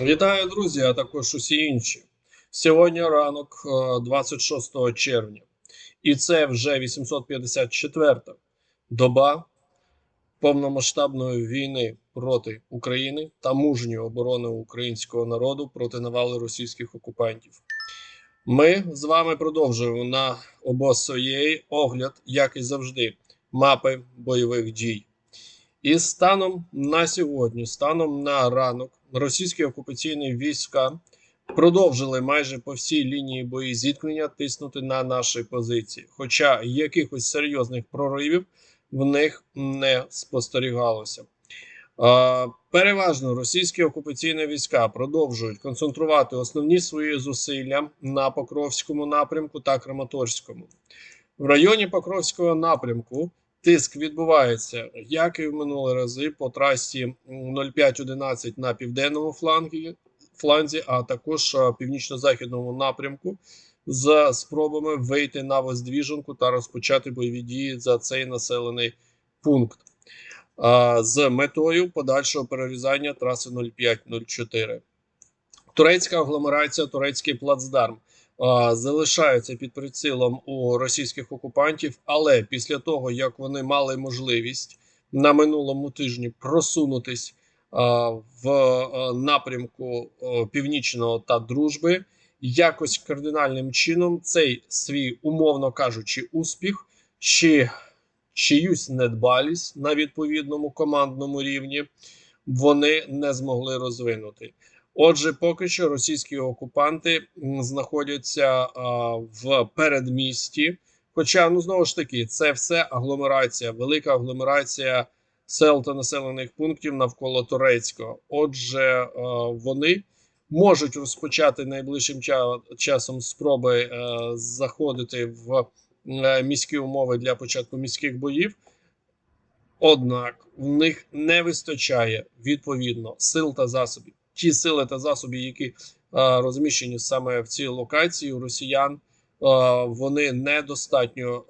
Вітаю, друзі, а також усі інші. Сьогодні ранок е, 26 червня, і це вже 854-та доба повномасштабної війни проти України та мужньої оборони українського народу проти навали російських окупантів. Ми з вами продовжуємо на обосоєї огляд, як і завжди, мапи бойових дій. І станом на сьогодні, станом на ранок, російські окупаційні війська продовжили майже по всій лінії бої зіткнення тиснути на наші позиції. Хоча якихось серйозних проривів в них не спостерігалося. Переважно російські окупаційні війська продовжують концентрувати основні свої зусилля на Покровському напрямку та Краматорському. В районі Покровського напрямку тиск відбувається, як і в минулі рази, по трасі 0511 на південному флангі, фланзі, а також е, північно-західному напрямку, з спробами вийти на Воздвіженку та розпочати бойові дії за цей населений пункт з метою подальшого перерізання траси 0504. Турецька агломерація, турецький плацдарм залишаються під прицілом у російських окупантів, але після того як вони мали можливість на минулому тижні просунутись в напрямку північного та дружби, якось кардинальним чином цей свій, умовно кажучи, успіх чи чиюсь недбалість на відповідному командному рівні вони не змогли розвинути. Отже, поки що російські окупанти знаходяться в передмісті. Хоча, ну знову ж таки, це все агломерація, велика агломерація сел та населених пунктів навколо Турецького. Отже, вони можуть розпочати найближчим ча- часом спроби е, заходити в е, міські умови для початку міських боїв. Однак в них не вистачає відповідно сил та засобів. Ті сили та засоби, які е, розміщені саме в цій локації у росіян, е, вони недостатньо,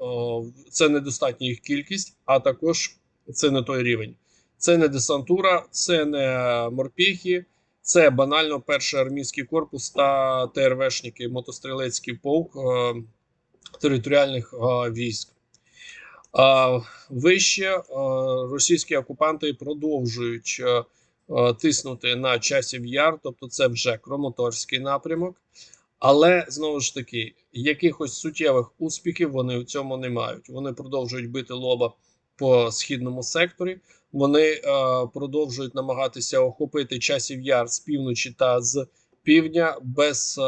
е, це недостатня їх кількість, а також це не той рівень. Це не десантура, це не морпіхи, це банально перший армійський корпус та ТРВшники, мотострілецький полк е, територіальних е, військ. А вище е, російські окупанти продовжують е, е, тиснути на часів яр, тобто це вже Краматорський напрямок. Але знову ж таки, якихось суттєвих успіхів вони в цьому не мають. Вони продовжують бити лоба по східному секторі. Вони е, продовжують намагатися охопити часів яр з півночі та з півдня без е,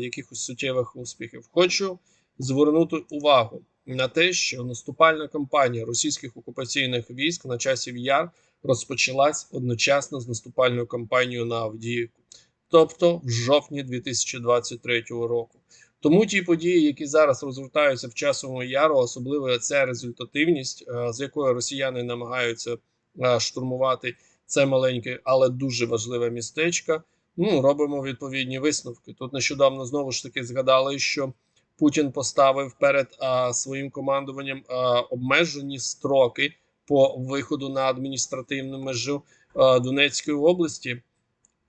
якихось суттєвих успіхів. Хочу звернути увагу на те, що наступальна кампанія російських окупаційних військ на часів яр розпочалась одночасно з наступальною кампанією на Авдіївку, тобто в жовтні 2023 року. Тому ті події, які зараз розгортаються в часовому яру, особливо ця результативність, е, з якою росіяни намагаються е, штурмувати це маленьке, але дуже важливе містечко. Ну робимо відповідні висновки. Тут нещодавно знову ж таки згадали, що Путін поставив перед а, своїм командуванням а, обмежені строки по виходу на адміністративну межу а, Донецької області.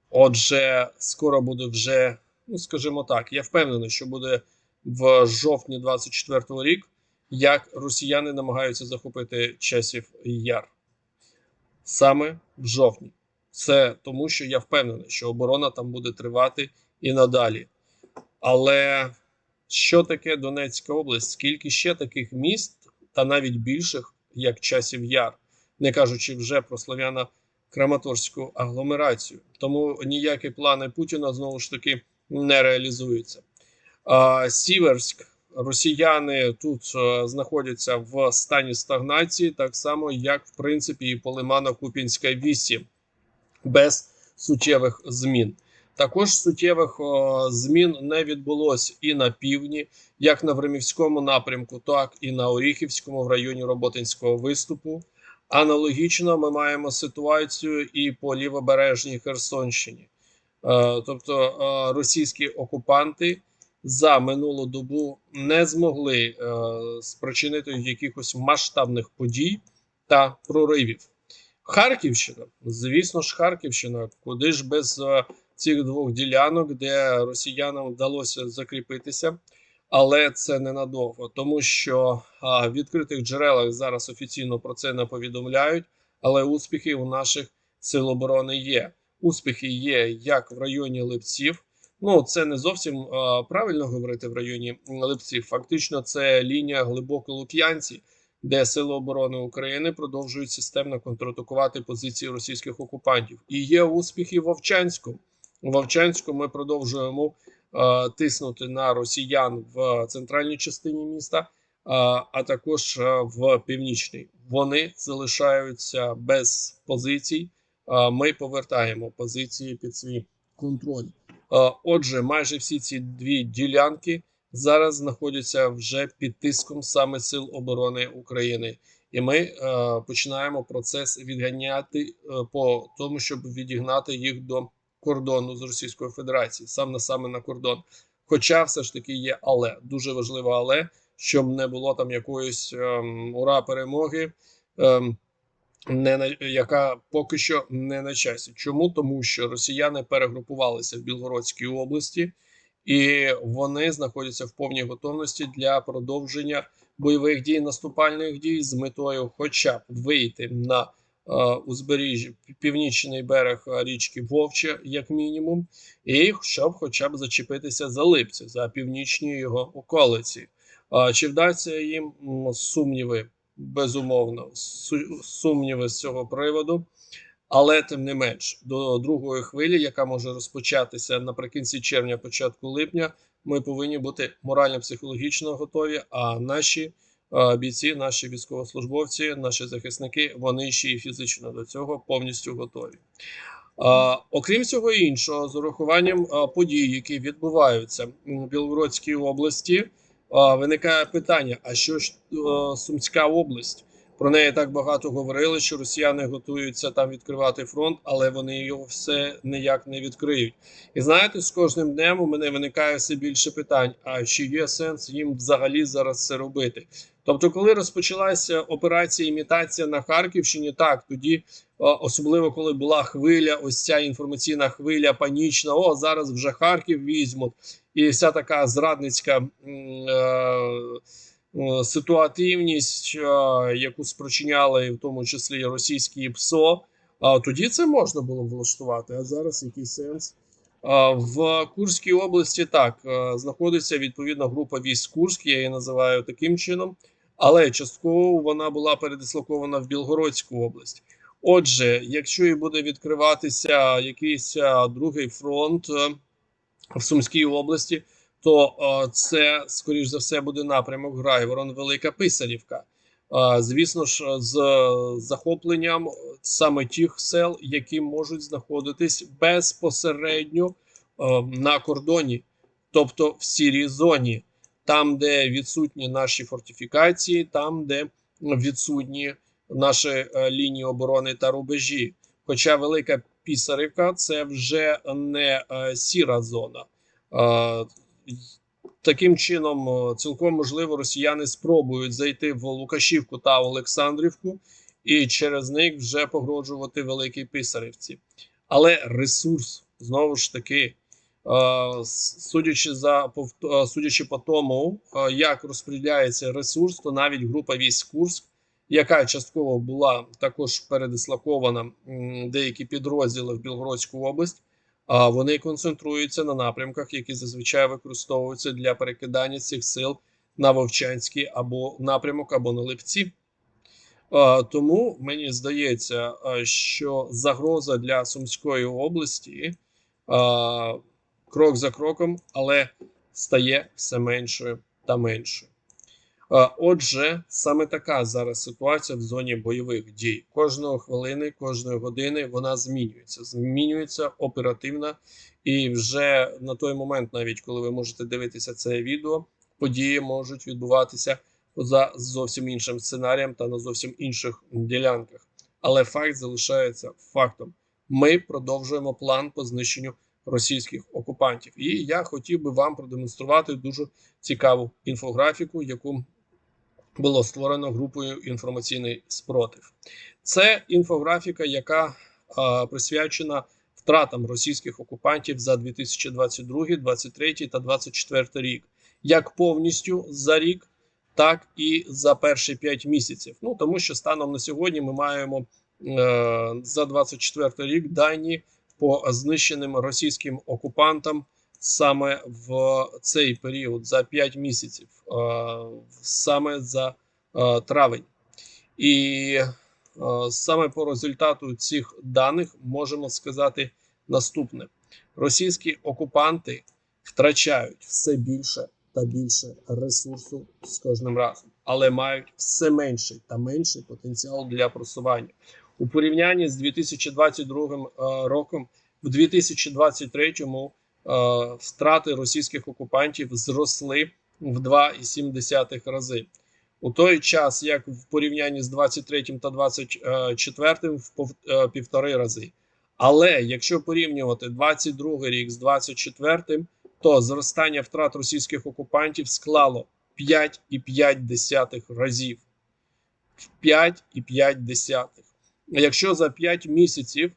Отже, скоро буде вже, ну скажімо так, я впевнений, що буде в жовтні 24-го рік, як росіяни намагаються захопити часів яр. Саме в жовтні. Це тому, що я впевнений, що оборона там буде тривати і надалі. Але що таке Донецька область? Скільки ще таких міст, та навіть більших, як часів яр, не кажучи вже про слов'яно Краматорську агломерацію. Тому ніякі плани Путіна знову ж таки не реалізуються. А, Сіверськ, росіяни тут е, знаходяться в стані стагнації, так само, як в принципі і по Лимано-Купінська 8, без суттєвих змін. Також суттєвих змін не відбулося і на півдні, як на Времівському напрямку, так і на Оріхівському в районі Роботинського виступу. Аналогічно ми маємо ситуацію і по лівобережній Херсонщині. Е, тобто е, російські окупанти за минулу добу не змогли е, спричинити якихось масштабних подій та проривів. Харківщина, звісно ж, Харківщина, куди ж без цих двох ділянок, де росіянам вдалося закріпитися. Але це ненадовго, тому що в відкритих джерелах зараз офіційно про це не повідомляють. Але успіхи у наших сил оборони є. Успіхи є як в районі Липців. Ну це не зовсім а, правильно говорити в районі Липців. Фактично, це лінія глибоко-лук'янці, де сили оборони України продовжують системно контратакувати позиції російських окупантів. І є успіхи в Вовчанську. Вовчанську ми продовжуємо е, тиснути на росіян в центральній частині міста, е, а також е, в північній. Вони залишаються без позицій. Е, ми повертаємо позиції під свій контроль. Е, отже, майже всі ці дві ділянки зараз знаходяться вже під тиском саме сил оборони України, і ми е, починаємо процес відганяти е, по тому, щоб відігнати їх до кордону з Російською Федерацією, сам на саме на кордон. Хоча все ж таки є, але дуже важливо, але щоб не було там якоїсь ем, ура перемоги, ем, не на яка поки що не на часі. Чому тому, що росіяни перегрупувалися в Білгородській області, і вони знаходяться в повній готовності для продовження бойових дій, наступальних дій з метою, хоча б вийти на узбережжя північний берег е, річки Вовча, як мінімум, і щоб хоча б зачепитися за Липці, за північні його околиці. Чи вдасться їм сумніви? Безумовно, сумніви з цього приводу. Але тим не менш, до другої хвилі, яка може розпочатися наприкінці червня, початку липня, ми повинні бути морально-психологічно готові. А наші е, бійці, наші військовослужбовці, наші захисники, вони ще й фізично до цього повністю готові. А, окрім всього іншого, з урахуванням а, подій, які відбуваються в Білгородській області, виникає питання: а що ж Сумська область? Про неї так багато говорили, що росіяни готуються там відкривати фронт, але вони його все ніяк не відкриють. І знаєте, з кожним днем у мене виникає все більше питань: а чи є сенс їм взагалі зараз це робити? Тобто, коли розпочалася операція імітація на Харківщині, так тоді особливо коли була хвиля, ось ця інформаційна хвиля панічна. О, зараз вже Харків візьмуть, і вся така зрадницька е, ситуативність, е, яку спричиняли в тому числі російські ПСО. А тоді це можна було влаштувати. А зараз який сенс? В Курській області так е, знаходиться відповідна група військ Курськ, я її називаю таким чином, але частково вона була передислокована в Білгородську область. Отже, якщо і буде відкриватися якийсь е, другий фронт е, в Сумській області, то е, це скоріш за все буде напрямок Грайворон, Велика Писарівка. Е, Звісно ж, з захопленням саме тих сел, які можуть знаходитись безпосередньо е, на кордоні, тобто в сірій зоні, там, де відсутні наші фортифікації, там, де відсутні наші е, лінії оборони та рубежі. Хоча Велика Пісарівка це вже не е, сіра зона. Е, Таким чином, е, цілком можливо, росіяни спробують зайти в Лукашівку та Олександрівку і через них вже погрожувати Великій Писарівці. Але ресурс знову ж таки, е, судячи за е, судячи по тому, як розподіляється ресурс, то навіть група військ Курськ, яка частково була також передислокована деякі підрозділи в Білгородську область. А вони концентруються на напрямках, які зазвичай використовуються для перекидання цих сил на Вовчанський або напрямок, або на Липці. Тому мені здається, що загроза для Сумської області крок за кроком, але стає все меншою та меншою. Е, Отже, саме така зараз ситуація в зоні бойових дій. Кожної хвилини, кожної години вона змінюється. Змінюється оперативно, і вже на той момент, навіть коли ви можете дивитися це відео, події можуть відбуватися за зовсім іншим сценарієм та на зовсім інших ділянках. Але факт залишається фактом. Ми продовжуємо план по знищенню російських окупантів. І я хотів би вам продемонструвати дуже цікаву інфографіку, яку було створено групою інформаційний спротив. Це інфографіка, яка а, присвячена втратам російських окупантів за 2022, 2023 та 2024 рік, як повністю за рік, так і за перші 5 місяців. Ну тому що станом на сьогодні ми маємо е, за 24 рік дані по знищеним російським окупантам саме в цей період за 5 місяців, саме за травень. І саме по результату цих даних можемо сказати наступне: російські окупанти втрачають все більше та більше ресурсу з кожним разом, але мають все менший та менший потенціал для просування у порівнянні з 2022 е, роком. В 2023 е, втрати російських окупантів зросли в 2,7 рази. У той час, як в порівнянні з 23 та 24 в е, півтори рази. Але якщо порівнювати 22 рік з 24, то зростання втрат російських окупантів склало 5,5 разів. В 5,5. Якщо за 5 місяців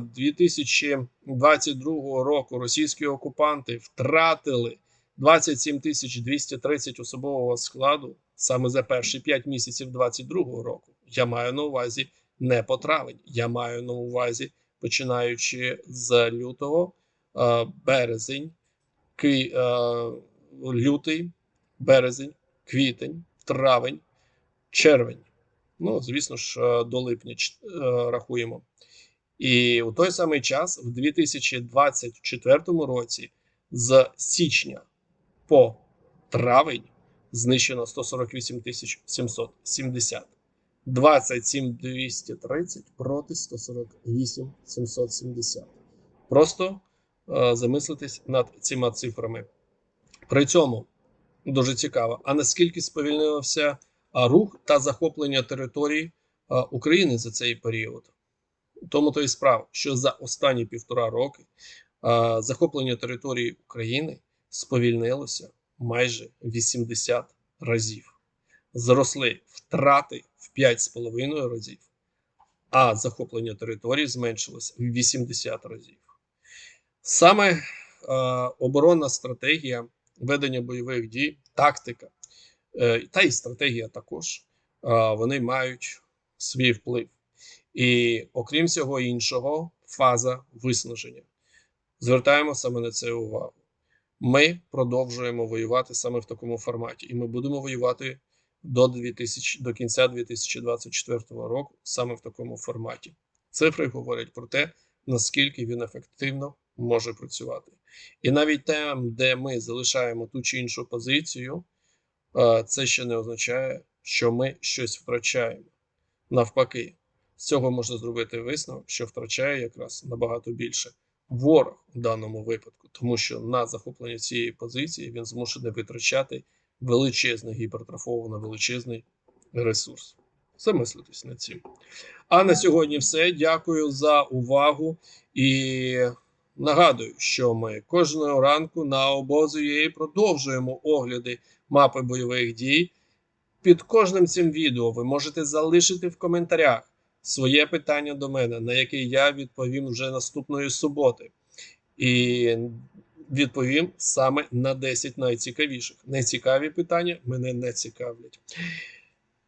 2022 року російські окупанти втратили 27 тисяч 230 особового складу саме за перші 5 місяців 2022 року. Я маю на увазі не по травень, я маю на увазі починаючи з лютого, березень, ки, лютий, березень, квітень, травень, червень. Ну, звісно ж, до липня е, рахуємо. І у той самий час, в 2024 році, з січня по травень знищено 148 тисяч 770. 27 230 проти 148 770. Просто е, замислитись над цими цифрами. При цьому дуже цікаво, а наскільки сповільнився рух та захоплення територій а, України за цей період? У Тому то і справа, що за останні півтора роки а, захоплення території України сповільнилося майже 80 разів. Зросли втрати в 5,5 разів, а захоплення території зменшилося в 80 разів. Саме е, оборонна стратегія ведення бойових дій, тактика е, та й стратегія також е, вони мають свій вплив. І окрім всього іншого, фаза виснаження. Звертаємо саме на це увагу. Ми продовжуємо воювати саме в такому форматі, і ми будемо воювати до 2000, до кінця 2024 року саме в такому форматі. Цифри говорять про те, наскільки він ефективно може працювати. І навіть там, де ми залишаємо ту чи іншу позицію, е, це ще не означає, що ми щось втрачаємо. Навпаки, з цього можна зробити висновок, що втрачає якраз набагато більше ворог у даному випадку, тому що на захоплення цієї позиції він змушений витрачати величезний гіпертрофований величезний ресурс. Замислитись над цим. А на сьогодні все. Дякую за увагу і нагадую, що ми кожного ранку на обозу продовжуємо огляди мапи бойових дій. Під кожним цим відео ви можете залишити в коментарях своє питання до мене, на яке я відповім вже наступної суботи. І відповім саме на 10 найцікавіших. Найцікаві питання мене не цікавлять.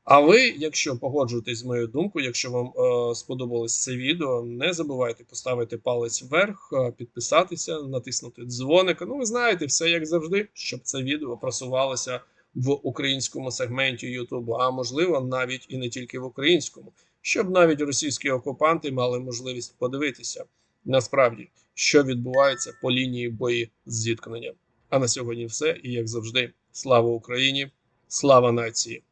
А ви, якщо погоджуєтесь з моєю думкою, якщо вам е, сподобалось це відео, не забувайте поставити палець вверх, е, підписатися, натиснути дзвоник. Ну, ви знаєте, все як завжди, щоб це відео просувалося в українському сегменті Ютубу, а можливо, навіть і не тільки в українському, щоб навіть російські окупанти мали можливість подивитися насправді, що відбувається по лінії бої зіткнення. А на сьогодні все. І як завжди, слава Україні, слава нації!